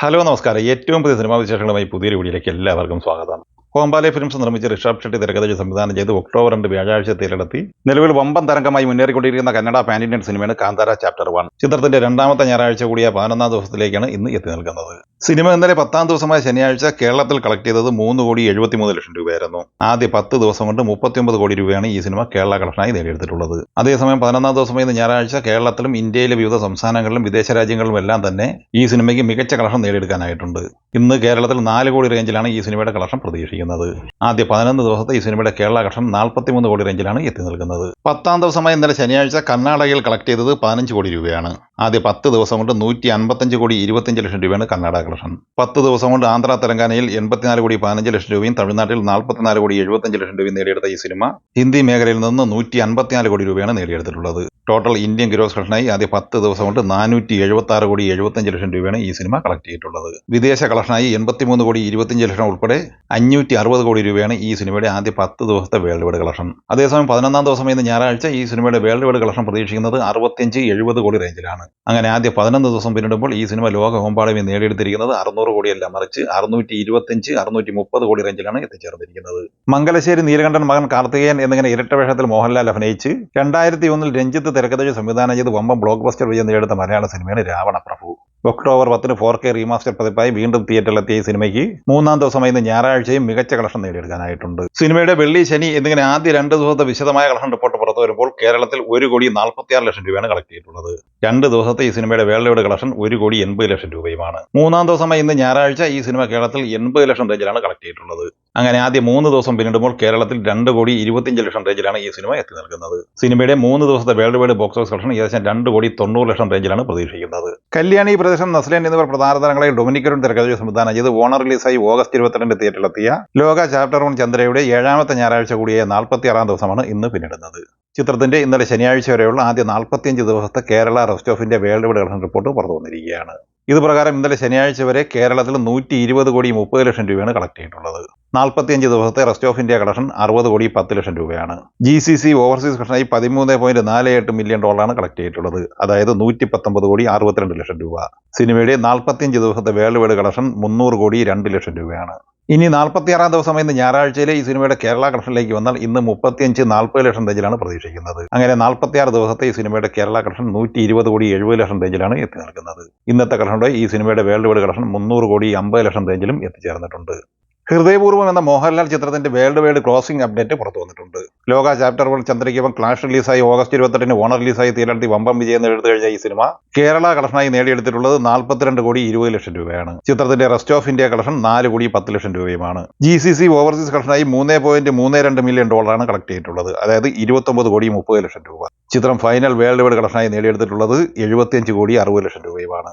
Hello നമസ്കാരം. ഏറ്റവും പുതിയ സിനിമാ വിശേഷങ്ങളുമായി പുതിയൊരു വീഡിയോയിലേക്ക് എല്ലാവർക്കും സ്വാഗതം. കോമ്പാലെ ഫിലിംസ് നിർമ്മിച്ച ഋഷഭ് ഷെട്ടി തിരക്കഥ സംവിധാനം ചെയ്ത് ഒക്ടോബർ രണ്ട് വ്യാഴാഴ്ച തീരടത്തി നിലവിൽ വമ്പൻ തരംഗമായി മുന്നേറിക്കൊണ്ടിരിക്കുന്ന കന്നഡ പാൻ ഇന്ത്യൻ സിനിമയാണ് കാന്താര ചാപ്റ്റർ വൺ. ചിത്രത്തിന്റെ രണ്ടാമത്തെ ഞായറാഴ്ച കൂടിയ പതിനൊന്നാം ദിവസത്തിലേക്കാണ് ഇന്ന് എത്തി നിൽക്കുന്നത്. സിനിമ ഇന്നലെ പത്താം ദിവസമായ ശനിയാഴ്ച കേരളത്തിൽ കളക്ട് ചെയ്തത് മൂന്ന് കോടി എഴുപത്തിമൂന്ന് ലക്ഷം രൂപയായിരുന്നു. ആദ്യ പത്ത് ദിവസം കൊണ്ട് മുപ്പത്തിയൊമ്പത് കോടി രൂപയാണ് ഈ സിനിമ കേരള കളക്ഷനായി നേടിയെടുത്തിട്ടുള്ളത്. അതേസമയം പതിനൊന്നാം ദിവസം ഇന്ന് ഞായറാഴ്ച കേരളത്തിലും ഇന്ത്യയിലെ വിവിധ സംസ്ഥാനങ്ങളിലും വിദേശ രാജ്യങ്ങളിലും എല്ലാം തന്നെ ഈ സിനിമയ്ക്ക് മികച്ച കളക്ഷൻ നേടിയെടുക്കാനായിട്ടുണ്ട്. ഇന്ന് കേരളത്തിൽ നാല് കോടി റേഞ്ചിലാണ് ഈ സിനിമയുടെ കളക്ഷൻ പ്രതീക്ഷിക്കുന്നത്. ആദ്യ പതിനൊന്ന് ദിവസത്തെ ഈ സിനിമയുടെ കേരള കളക്ഷൻ നാൽപ്പത്തിമൂന്ന് കോടി റേഞ്ചിലാണ് എത്തി നിൽക്കുന്നത്. പത്താം ദിവസമായ ഇന്നലെ ശനിയാഴ്ച കർണാടകയിൽ കളക്ട് ചെയ്തത് പതിനഞ്ച് കോടി രൂപയാണ്. ആദ്യ പത്ത് ദിവസം കൊണ്ട് നൂറ്റി അൻപത്തഞ്ച് കോടി ഇരുപത്തഞ്ച് ലക്ഷം രൂപയാണ് കർണാടക കളക്ഷൻ. പത്ത് ദിവസം കൊണ്ട് ആന്ധ്ര തെലങ്കാനയിൽ എൺപത്തിനാല് കോടി പതിനഞ്ച് ലക്ഷം രൂപയും തമിഴ്നാട്ടിൽ നാൽപ്പത്തിനാല് കോടി എഴുപത്തഞ്ച് ലക്ഷം രൂപയും നേടിയെടുത്ത ഈ സിനിമ ഹിന്ദി മേഖലയിൽ നിന്ന് നൂറ്റി അൻപത്തിനാല് കോടി രൂപയാണ് നേടിയെടുത്തിട്ടുള്ളത്. ടോട്ടൽ ഇന്ത്യൻ ഗ്രോസ് കളക്ഷനായി ആദ്യ പത്ത് ദിവസം കൊണ്ട് നാനൂറ്റി എഴുപത്തി ആറ് കോടി എഴുപത്തഞ്ച് ലക്ഷം രൂപയാണ് ഈ സിനിമ കളക്ട് ചെയ്തിട്ടുള്ളത്. വിദേശ കളക്ഷനായി എൺപത്തിമൂന്ന് കോടി ഇരുപത്തിയഞ്ച് ലക്ഷം ഉൾപ്പെടെ അഞ്ഞൂറ്റി അറുപത് കോടി രൂപയാണ് ഈ സിനിമയുടെ ആദ്യ പത്ത് ദിവസത്തെ വേൾഡ് വൈഡ് കളക്ഷൻ. അതേസമയം പതിനൊന്നാം ദിവസം ഇന്ന് ഞായറാഴ്ച ഈ സിനിമയുടെ വേൾഡ് വൈഡ് കളക്ഷൻ പ്രതീക്ഷിക്കുന്നത് അറുപത്തിയഞ്ച് എഴുപത് കോടി റേഞ്ചിലാണ്. അങ്ങനെ ആദ്യ പതിനൊന്ന് ദിവസം പിന്നിടുമ്പോൾ ഈ സിനിമ ലോക ഹോംപാടമി നേടിയെടുത്തിരിക്കുന്നത് അറുന്നൂറ് കോടിയല്ല മറിച്ച് അറുന്നൂറ്റി ഇരുപത്തിയഞ്ച് അറുന്നൂറ്റി മുപ്പത് കോടി റേഞ്ചിലാണ് എത്തിച്ചേർന്നിരിക്കുന്നത്. മംഗലശ്ശേരി നീലകണ്ഠൻ മകൻ കാർത്തികേയൻ എന്നിങ്ങനെ ഇരട്ടവേഷത്തിൽ മോഹൻലാൽ അഭിനയിച്ച് രണ്ടായിരത്തി ഒന്നിൽ രഞ്ജിത്ത് തിരക്കഥ സംവിധാനം ചെയ്ത് വമ്പം ബ്ലോക്ക് ബസ്റ്റർ വിജയം നേടുന്ന മലയാള സിനിമയാണ് രാവണ പ്രഭു ഒക്ടോബർ പത്തിന് ഫോർ കെ റീമാസ്റ്റർ പതിപ്പായി വീണ്ടും തിയേറ്ററിലെത്തിയ ഈ സിനിമയ്ക്ക് മൂന്നാം ദിവസമായി ഇന്ന് ഞായറാഴ്ചയും മികച്ച കളക്ഷൻ നേടിയെടുക്കാനായിട്ടുണ്ട്. സിനിമയുടെ വെള്ളി ശനി എന്നിങ്ങനെ ആദ്യ രണ്ട് ദിവസത്തെ വിശദമായ കളക്ഷൻ റിപ്പോർട്ട് പുറത്തു വരുമ്പോൾ കേരളത്തിൽ ഒരു കോടി നാൽപ്പത്തിയാറ് ലക്ഷം രൂപയാണ് കളക്ട് ചെയ്തിട്ടുള്ളത്. രണ്ട് ദിവസത്തെ ഈ സിനിമയുടെ വേൾഡ് കളക്ഷൻ ഒരു കോടി എൺപത് ലക്ഷം രൂപയുമാണ്. മൂന്നാം ദിവസമായി ഇന്ന് ഞായറാഴ്ച ഈ സിനിമ കേരളത്തിൽ എൺപത് ലക്ഷം റേഞ്ചിലാണ് കളക്ട് ചെയ്തിട്ടുള്ളത്. അങ്ങനെ ആദ്യ മൂന്ന് ദിവസം പിന്നിടുമ്പോൾ കേരളത്തിൽ രണ്ട് കോടി ഇരുപത്തിയഞ്ച് ലക്ഷം റേഞ്ചിലാണ് ഈ സിനിമ എത്തി നിൽക്കുന്നത്. സിനിമയുടെ മൂന്ന് ദിവസത്തെ world wide box office collection ഏകദേശം രണ്ട് കോടി തൊണ്ണൂറ് ലക്ഷം റേഞ്ചിലാണ് പ്രതീക്ഷിക്കുന്നത്. കല്യാണി പ്രദേശം നസ്ലേൻ എന്നിവർ പ്രധാന താരങ്ങളെ ഡൊമിനിക്കറും തിരക്കഥ സംവിധാനം ചെയ്ത് ഓണർ റിലീസായി ഓഗസ്റ്റ് ഇരുപത്തിരണ്ട് തിയേറ്ററിലെത്തിയ ലോക ചാപ്റ്റർ വൺ ചന്ദ്രയുടെ ഏഴാമത്തെ ഞായറാഴ്ച കൂടിയ നാൽപ്പത്തി ആറാം ദിവസമാണ് ഇന്ന് പിന്നിടുന്നത്. ചിത്രത്തിന്റെ ഇന്നലെ ശനിയാഴ്ച വരെയുള്ള ആദ്യ നാൽപ്പത്തിയഞ്ച് ദിവസത്തെ കേരള റെസ്റ്റ് ഓഫിന്റെ വേൾഡ് വൈഡ് കളക്ഷൻ റിപ്പോർട്ട് പുറത്തു വന്നിരിക്കുകയാണ്. ഇത് പ്രകാരം ഇന്നലെ ശനിയാഴ്ച വരെ കേരളത്തിൽ നൂറ്റി ഇരുപത് കോടി മുപ്പത് ലക്ഷം രൂപയാണ് കളക്ട് ചെയ്തിട്ടുള്ളത്. നാൽപ്പത്തിയഞ്ച് ദിവസത്തെ റെസ്റ്റ് ഓഫ് ഇന്ത്യ കളക്ഷൻ അറുപത് കോടി പത്ത് ലക്ഷം രൂപയാണ്. ജി സി സി ഓവർസീസ് കളക്ഷനായി പതിമൂന്ന് പോയിന്റ് നാല് എട്ട് മില്യൺ ഡോളറാണ് കളക്ട് ചെയ്തിട്ടുള്ളത്. അതായത് നൂറ്റി പത്തൊമ്പത് കോടി അറുപത്തിരണ്ട് ലക്ഷം രൂപ. സിനിമയുടെ നാൽപ്പത്തിയഞ്ച് ദിവസത്തെ വേൾഡ് വൈഡ് കളക്ഷൻ മുന്നൂറ് കോടി രണ്ട് ലക്ഷം രൂപയാണ്. ഇനി നാൽപ്പത്തിയാറാം ദിവസം ഇന്ന് ഞായറാഴ്ചയിലെ ഈ സിനിമയുടെ കേരള കളക്ഷനിലേക്ക് വന്നാൽ ഇന്ന് മുപ്പത്തിയഞ്ച് നാൽപ്പത് ലക്ഷം റേഞ്ചിലാണ് പ്രതീക്ഷിക്കുന്നത്. അങ്ങനെ നാൽപ്പത്തിയാറ് ദിവസത്തെ ഈ സിനിമയുടെ കേരള കളക്ഷൻ നൂറ്റി ഇരുപത് കോടി എഴുപത് ലക്ഷം റേഞ്ചിലാണ് എത്തി നിൽക്കുന്നത്. ഇന്നത്തെ കളക്ഷനോടെ ഈ സിനിമയുടെ വേൾഡ് വൈഡ് കളക്ഷൻ മുന്നൂറ് കോടി അമ്പത് ലക്ഷം റേഞ്ചിലും എത്തിച്ചേർന്നിട്ടുണ്ട്. ഹൃദയപൂർവം എന്ന മോഹൻലാൽ ചിത്രത്തിന്റെ വേൾഡ് വൈഡ് ക്ലോസിംഗ് അപ്ഡേറ്റ് പുറത്തു വന്നിട്ടുണ്ട്. ലോക ചാപ്റ്റർ വൺ ചന്ദ്രയ്ക്കൊപ്പം ക്ലാഷ് റിലീസായി ഓഗസ്റ്റ് ഇരുപത്തെട്ടിന് ഓണർ റിലീസായി തീരണ്ടി വമ്പം വിജയം നേടുത്തു കഴിഞ്ഞ ഈ സിനിമ കേരള കളക്ഷനായി നേടിയെടുത്തിട്ടുള്ളത് നാൽപ്പത്തിരണ്ട് കോടി ഇരുപത് ലക്ഷം രൂപയാണ്. ചിത്രത്തിന്റെ റെസ്റ്റ് ഓഫ് ഇന്ത്യ കളക്ഷൻ നാല് കോടി പത്ത് ലക്ഷം രൂപയുമാണ്. ജി സി സി ഓവർസീസ് കളക്ഷനായി മൂന്ന് പോയിന്റ് മൂന്ന് രണ്ട് മില്യൺ ഡോളറാണ് കളക്ട് ചെയ്തിട്ടുള്ളത്. അതായത് ഇരുപത്തൊമ്പത് കോടി മുപ്പത് ലക്ഷം രൂപ. ചിത്രം ഫൈനൽ വേൾഡ് വൈഡ് കളക്ഷനായി നേടിയെടുത്തിട്ടുള്ളത് എഴുപത്തിയഞ്ച് കോടി അറുപത് ലക്ഷം രൂപയുമാണ്.